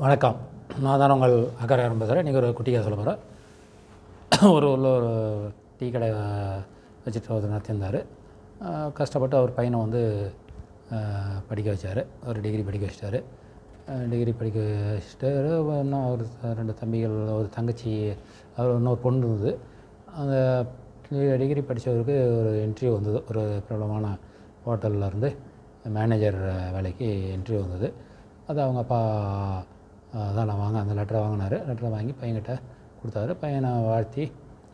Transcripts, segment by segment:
வணக்கம். நான் தான் உங்கள் அக்கறையாரம் ஆரம்பிக்கிறேன் நீங்கள் ஒரு குட்டியாக சொல்ல போகிறேன் ஒரு உள்ள ஒரு டீ கடை வச்சுட்டு ஒருத்தர் நடத்தியிருந்தார். கஷ்டப்பட்டு அவர் பையனை வந்து படிக்க வச்சார். ஒரு டிகிரி படிக்க வச்சிட்டாரு. டிகிரி படிக்க வச்சுட்டாரு இன்னும் ஒரு ரெண்டு தம்பிகள் ஒரு தங்கச்சி அவர் இன்னொரு பொண்ணு இருந்தது. அந்த டிகிரி படித்தவருக்கு ஒரு இன்டர்வியூ வந்தது. ஒரு பிரபலமான ஹோட்டலில் இருந்து மேனேஜர் வேலைக்கு இன்டர்வியூ வந்தது. அது அவங்க அப்பா அதான் நான் வாங்க அந்த லெட்டரை வாங்கினார். லெட்டரை வாங்கி பையன்கிட்ட கொடுத்தாரு. பையனை வாழ்த்தி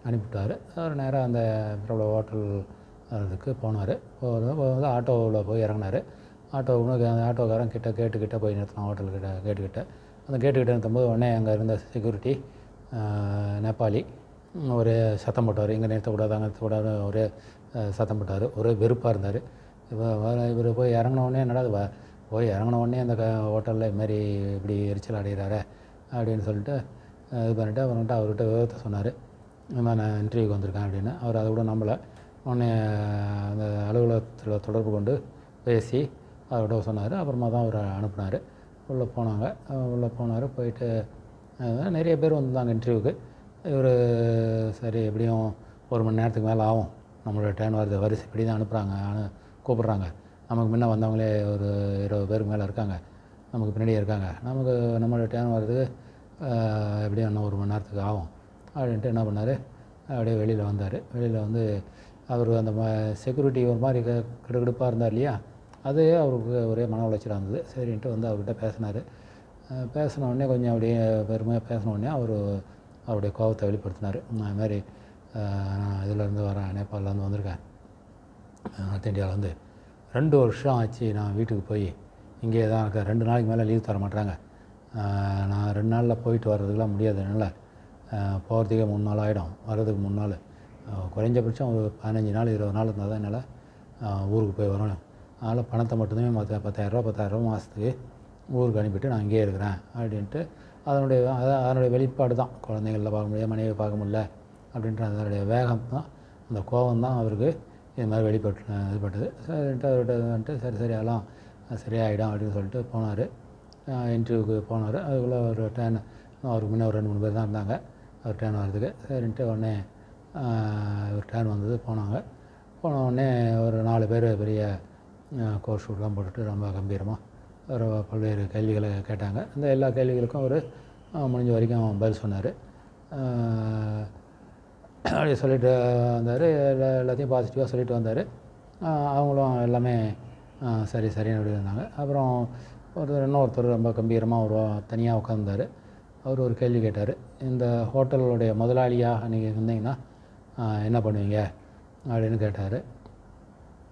அனுப்பிவிட்டார். அவர் நேராக அந்த பிரபல ஹோட்டல் அதுக்கு போனார். வந்து ஆட்டோவில் போய் இறங்கினார். ஆட்டோ அந்த ஆட்டோக்காரன் கிட்ட கேட்டுக்கிட்ட போய் நிறுத்தினான் ஹோட்டல்கிட்ட கேட்டுக்கிட்ட அந்த கேட்டுக்கிட்ட நிறுத்தும்போது உடனே அங்கே இருந்த செக்யூரிட்டி நேபாளி ஒரு சத்தம் போட்டார். இங்கே நிறுத்தக்கூடாது அங்கே நிறுத்தக்கூடாது ஒரே சத்தம் போட்டார். ஒரே வெறுப்பாக இருந்தார். இவர் இவர் போய் இறங்கினோடனே என்னடா போய் இறங்கின உடனே அந்த க ஹோட்டலில் இதுமாரி இப்படி எரிச்சல் அடைகிறாரு அப்படின்னு சொல்லிட்டு இது பண்ணிட்டு அவர்கிட்ட அவர்கிட்ட விவரத்தை சொன்னார். இந்த மாதிரி நான் இன்டர்வியூக்கு வந்திருக்கேன் அப்படின்னு. அவர் அதை கூட நம்பலை. உடனே அந்த அலுவலகத்தில் தொடர்பு கொண்டு பேசி அவர்கிட்ட சொன்னார். அப்புறமா தான் அவர் அனுப்புனார். உள்ளே போனாங்க. உள்ளே போனார். போயிட்டு நிறைய பேர் வந்திருந்தாங்க இன்டர்வியூக்கு. இவர் சரி எப்படியும் ஒரு மணி நேரத்துக்கு மேலே ஆகும். நம்மளோட ட்ரெயின் வருது வரிசைப்படி தான் அனுப்புகிறாங்க கூப்பிட்றாங்க. நமக்கு முன்ன வந்தவங்களே ஒரு இருபது பேருக்கு மேலே இருக்காங்க. நமக்கு பின்னாடியே இருக்காங்க. நமக்கு நம்மளோட ட்ரெயின் வர்றதுக்கு எப்படியும் இன்னும் ஒரு மணி நேரத்துக்கு ஆகும். அப்படின்ட்டு என்ன பண்ணார்? அப்படியே வெளியில் வந்தார். வெளியில் வந்து அவர் அந்த செக்யூரிட்டி ஒரு மாதிரி க கிடுகிடுப்பாக இருந்தார் இல்லையா? அது அவருக்கு ஒரே மன உளைச்சலாக இருந்தது. சரின்ட்டு வந்து அவர்கிட்ட பேசினார். பேசின உடனே கொஞ்சம் அப்படியே பெருமையாக பேசின உடனே அவர் அவருடைய கோபத்தை வெளிப்படுத்தினார். இந்த மாதிரி நான் இதிலேருந்து வரேன். நேபாளிலேருந்து வந்திருக்கேன். நார்த் இந்தியாவிலேருந்து ரெண்டு வருஷம் ஆச்சு நான் வீட்டுக்கு போய். இங்கே தான் இருக்கேன். ரெண்டு நாளைக்கு மேலே லீவ் தர மாட்டாங்க. நான் ரெண்டு நாளில் போயிட்டு வர்றதுக்கெலாம் முடியாது. என்னால் போகிறதுக்கே மூணு நாள் ஆகிடும் வர்றதுக்கு மூணு நாள். குறைஞ்சபட்சம் ஒரு பதினஞ்சு நாள் இருபது நாள் இருந்தால் தான் என்னால் ஊருக்கு போய் வரணும். அதனால் பணத்தை மட்டுமே மற்ற பத்தாயிரரூபா பத்தாயிரரூபா மாதத்துக்கு ஊருக்கு அனுப்பிட்டு நான் இங்கேயே இருக்கிறேன் அப்படின்ட்டு அதனுடைய அதான் அதனுடைய வெளிப்பாடு தான். குழந்தைங்களில் பார்க்க முடியாது மனைவி பார்க்க முடியல அப்படின்ற அதனுடைய வேகம் தான். அந்த கோபம் தான் அவருக்கு. இது மாதிரி வெளிப்பட்டு இதுபட்டது. சரின்ட்டு அவர்கிட்ட வந்துட்டு சரி சரி அதெல்லாம் சரியாயிடும் அப்படின்னு சொல்லிட்டு போனார். இன்டர்வியூக்கு போனார். அதுக்குள்ளே ஒரு டேன் அவருக்கு முன்னே ஒரு ரெண்டு மூணு பேர் தான் இருந்தாங்க. அவர் டேன் வர்றதுக்கு. சரின்ட்டு உடனே ஒரு டேன் வந்தது போனாங்க. போன உடனே ஒரு நாலு பேர் பெரிய கோர்ஸ் ஷூட்லாம் போட்டுட்டு ரொம்ப கம்பீரமாக ஒரு பல்வேறு கேள்விகளை கேட்டாங்க. அந்த எல்லா கேள்விகளுக்கும் அவர் முடிஞ்ச வரைக்கும் பதில் சொன்னார். அப்படி சொல்லிட்டு வந்தார். எல்லா எல்லாத்தையும் பாசிட்டிவாக சொல்லிட்டு வந்தார். அவங்களும் எல்லாமே சரி சரின்னு அப்படி இருந்தாங்க. அப்புறம் ஒருத்தர் இன்னொருத்தர் ரொம்ப கம்பீரமாக ஒரு தனியாக உட்காந்தார் அவர் ஒரு கேள்வி கேட்டார். இந்த ஹோட்டலுடைய முதலாளியாக நீங்கள் இருந்தீங்கன்னா என்ன பண்ணுவீங்க? அப்படின்னு கேட்டார்.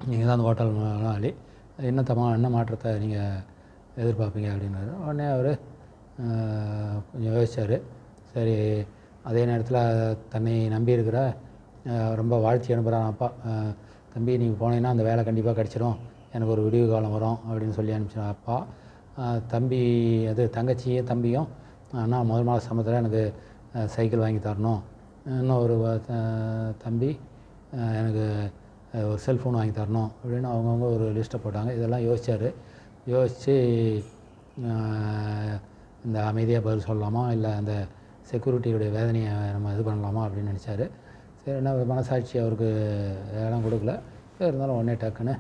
நீங்கள் தான் அந்த ஹோட்டல் முதலாளி. என்ன தமா என்ன மாற்றத்தை நீங்கள் எதிர்பார்ப்பீங்க? அப்படின்னாரு. உடனே அவர் கொஞ்சம் யோசித்தார் சரி அதே நேரத்தில் தன்னை நம்பி இருக்கிற ரொம்ப வாழ்த்தி அனுப்புகிறான் அப்பா. தம்பி நீங்கள் போனீங்கன்னா அந்த வேலை கண்டிப்பாக கிடச்சிரும். எனக்கு ஒரு விடிவு காலம் வரும் அப்படின்னு சொல்லி அனுப்பிச்சான் அப்பா. தம்பி அது தங்கச்சியும் தம்பியும் ஆனால் முதல் மாத சமயத்தில் எனக்கு சைக்கிள் வாங்கி தரணும். இன்னும் ஒரு தம்பி எனக்கு ஒரு செல்ஃபோன் வாங்கி தரணும் அப்படின்னு அவங்கவுங்க ஒரு லிஸ்ட்டை போட்டாங்க. இதெல்லாம் யோசித்தார் யோசித்து இந்த அமைதியாக பதில் சொல்லலாமா? இல்லை அந்த செக்யூரிட்டியுடைய வேதனையை நம்ம இது பண்ணலாமா அப்படின்னு நினச்சாரு. சரி என்ன மனசாட்சி அவருக்கு இடம் கொடுக்கல. சரி, இருந்தாலும் உடனே டக்குன்னு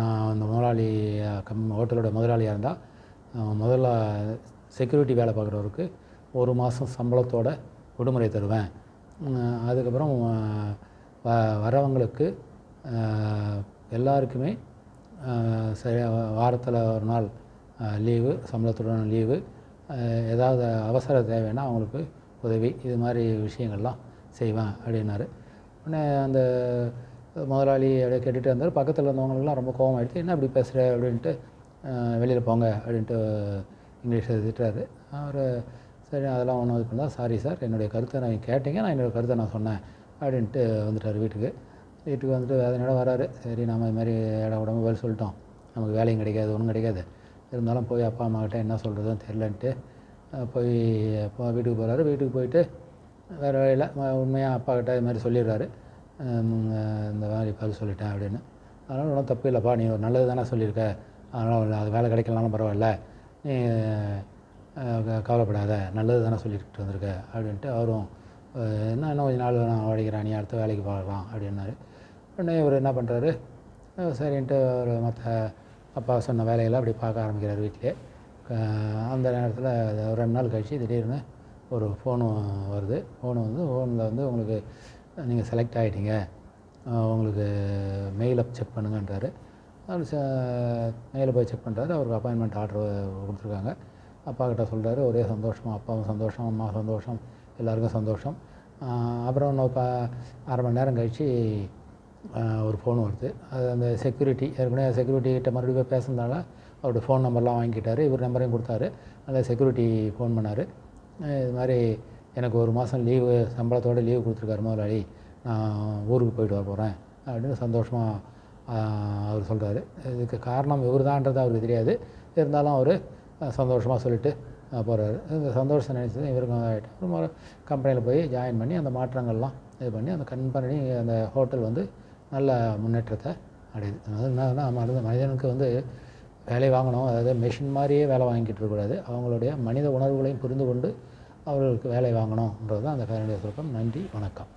நான் அந்த முதலாளி கம் ஹோட்டலோட முதலாளியாக இருந்தால் முதல்ல செக்யூரிட்டி வேலை பார்க்குறவருக்கு ஒரு மாதம் சம்பளத்தோட விடுமுறை தருவேன். அதுக்கப்புறம் வ வரவங்களுக்கு எல்லாருக்குமே சரியாக சரி வாரத்தில் ஒரு நாள் லீவு சம்பளத்துடன் லீவு ஏதாவது அவசர தேவைன்னா அவங்களுக்கு உதவி இது மாதிரி விஷயங்கள்லாம் செய்வேன் அப்படின்னாரு. உடனே அந்த முதலாளி அப்படியே கேட்டுகிட்டே இருந்தார். பக்கத்தில் இருந்தவங்களுக்குலாம் ரொம்ப கோபம் ஆகிடுச்சு என்ன இப்படி பேசுகிற அப்படின்ட்டு வெளியில் போங்க அப்படின்ட்டு இங்கிலீஷில் திட்டுறாரு. அவர் சரி அதெல்லாம் ஒன்றும் இது பண்ணால் சாரி சார் என்னுடைய கருத்தை நான் கேட்டீங்க. நான் என்னோடய கருத்தை நான் சொன்னேன் அப்படின்ட்டு வந்துட்டார் வீட்டுக்கு. வீட்டுக்கு வந்துட்டு வேதனையோட வராரு. சரி நம்ம இது மாதிரி இடம் உடம்பு பதில் சொல்லிட்டோம். நமக்கு வேலையும் கிடைக்காது ஒன்றும் கிடைக்காது. இருந்தாலும் போய் அப்பா அம்மாக்கிட்ட என்ன சொல்கிறதுன்னு தெரிலன்ட்டு போய் அப்பா வீட்டுக்கு போகிறாரு வீட்டுக்கு போயிட்டு வேறு வழியில் உண்மையாக அப்பாக்கிட்ட இது மாதிரி சொல்லிடுறாரு. இந்த மாதிரி பதில் சொல்லிட்டேன் அப்படின்னு. அதனால் ஒன்றும் தப்பு இல்லைப்பா நீ ஒரு நல்லது தானே சொல்லியிருக்க. அதனால் அது வேலை கிடைக்கலனாலும் பரவாயில்ல. நீ கவலைப்படாத நல்லது தானே சொல்லிட்டு வந்திருக்க அப்படின்ட்டு அவரும் என்ன இன்னும் கொஞ்சம் நாள் நான் உழைக்கிறேன் நீ அடுத்த வேலைக்கு பார்க்கலாம் அப்படின்னாரு. உடனே இவர் என்ன பண்ணுறாரு சரின்ட்டு ஒரு மற்ற அப்பா சொன்ன வேலையெல்லாம் அப்படி பார்க்க ஆரம்பிக்கிறார் வீட்டிலே. அந்த நேரத்தில் ஒரு ரெண்டு நாள் கழிச்சு திடீர்னு ஒரு ஃபோனு வருது. ஃபோனு வந்து ஃபோனில் வந்து உங்களுக்கு நீங்கள் செலக்ட் ஆகிட்டீங்க உங்களுக்கு மெயிலை செக் பண்ணுங்கன்றாரு. அவர் மெயிலை போய் செக் பண்ணுறாரு அவருக்கு அப்பாயின்மெண்ட் ஆர்டர் கொடுத்துருக்காங்க. அப்பா கிட்ட சொல்கிறாரு ஒரே சந்தோஷம். அப்பாவும் சந்தோஷம். அம்மா சந்தோஷம். எல்லாருக்கும் சந்தோஷம். அப்புறம் இன்னும் இப்போ அரை மணி நேரம் கழித்து ஒரு ஃபோன் வருது. அது அந்த செக்யூரிட்டி ஏற்கனவே செக்யூரிட்டி கிட்ட மறுபடியும் போய் பேசுனதுனால அவருடைய ஃபோன் நம்பர்லாம் வாங்கிக்கிட்டாரு இவர் நம்பரையும் கொடுத்தாரு. அந்த செக்யூரிட்டி ஃபோன் பண்ணார். இது மாதிரி எனக்கு ஒரு மாதம் லீவு சம்பளத்தோடு லீவு கொடுத்துருக்காரு முதலாளி. நான் ஊருக்கு போயிட்டு வர போகிறேன் அப்படின்னு சந்தோஷமாக அவர் சொல்கிறாரு இதுக்கு காரணம் இவர் தான்ன்றது அவருக்கு தெரியாது. இருந்தாலும் அவர் சந்தோஷமாக சொல்லிட்டு போகிறாரு இந்த சந்தோஷம் நினைச்சது இவருக்கு ஆகிட்டு அப்புறம் கம்பெனியில் போய் ஜாயின் பண்ணி அந்த மாற்றங்கள்லாம் இது பண்ணி அந்த கம்பெனி அந்த ஹோட்டல் வந்து நல்ல முன்னேற்றத்தை அடையுது. அதாவது என்னன்னா மனித மனிதனுக்கு வந்து வேலை வாங்கணும். அதாவது மெஷின் மாதிரியே வேலை வாங்கிட்டு இருக்கக்கூடாது. அவங்களுடைய மனித உணர்வுகளையும் புரிந்து கொண்டு அவர்களுக்கு வேலை வாங்கணுன்றது தான் அந்த பேரனுடைய சுருக்கம் நன்றி வணக்கம்.